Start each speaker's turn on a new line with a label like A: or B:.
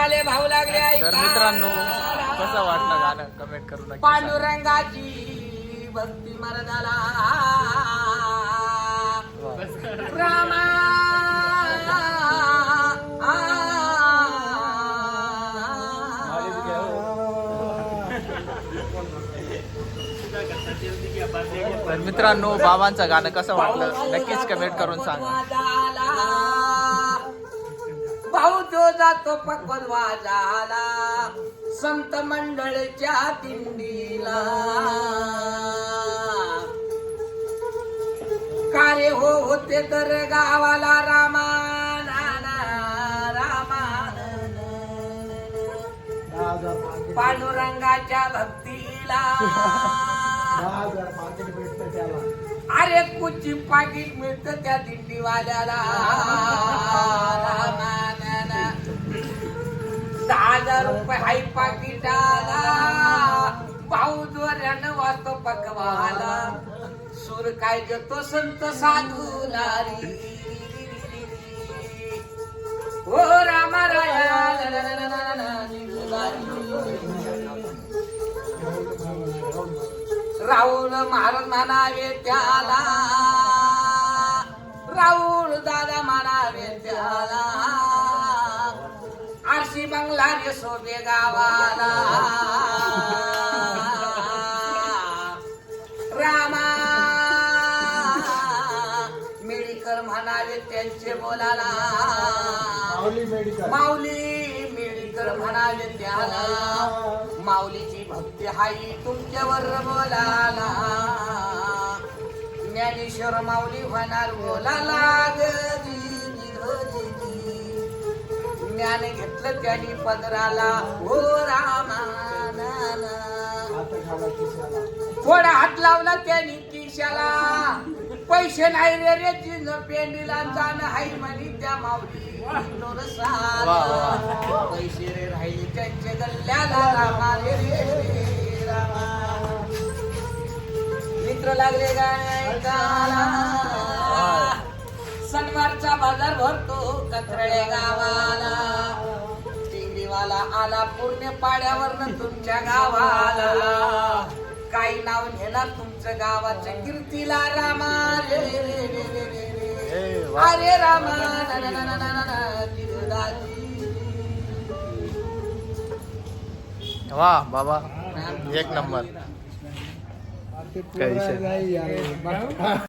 A: वाले भाऊ लागले
B: तर. मित्रांनो कसं वाटलं गाणं? कमेंट करू नका
A: पांडुरंगाची भक्ती मरदाला. रामा
B: तर मित्रांनो बाबांचं गाणं कसं वाटलं? नक्कीच कमेंट करून सांगा.
A: जातो पकवत वाजाला संत मंडळच्या दिंडीला. कार्य हो होते तर गावाला रामा पांडुरंगाच्या भक्तीला. अरे कुची पाकिट मिळतं त्या दिंडीवाल्याला. हजार रुपये हाय पाकिटाला. भाऊ दोऱ्यानं वाचतो पकवाला. सूर काय देतो संत साधू नारी ओ रामा राया ला, ला, ला, राहुल महाराज म्हणावे त्याला. राहुल दादा म्हणा रे सोबे गावाला रामा मेडिकल म्हणावे त्यांचे बोलाला माऊली मेडिकल म्हणाले त्याला. माऊलीची भक्ती हाई तुमच्यावर बोलाला ज्ञानेश्वर माऊली होणार बोलाला ग. ज्ञान घेतलं त्यांनी पदराला. हो रामा ना, ना. थोडा हात लावला त्यांनी किशाला. पैसे नाही रे रे चिंज पेंडीला जाणं हाय म्हणी त्या माऊली. पैसे रे राहिले त्यांच्या गल्ल्याला रामा रे रामा. मित्र लागले गाणे सणवारचा बाजार भरतो कथरळे गावाला चिंगडीवाला आला पूर्ण पाड्यावरनं तुमच्या गावाला काही नाव घेणार तुमचं गावाच्या कीर्तीला रामा रे रे रे रे रे रे.
B: ए, वा.
A: अरे रामा ना, ना, ना, ना, ना, ना, ना, तिरुदाजी.
B: वा बाबा एक नंबर.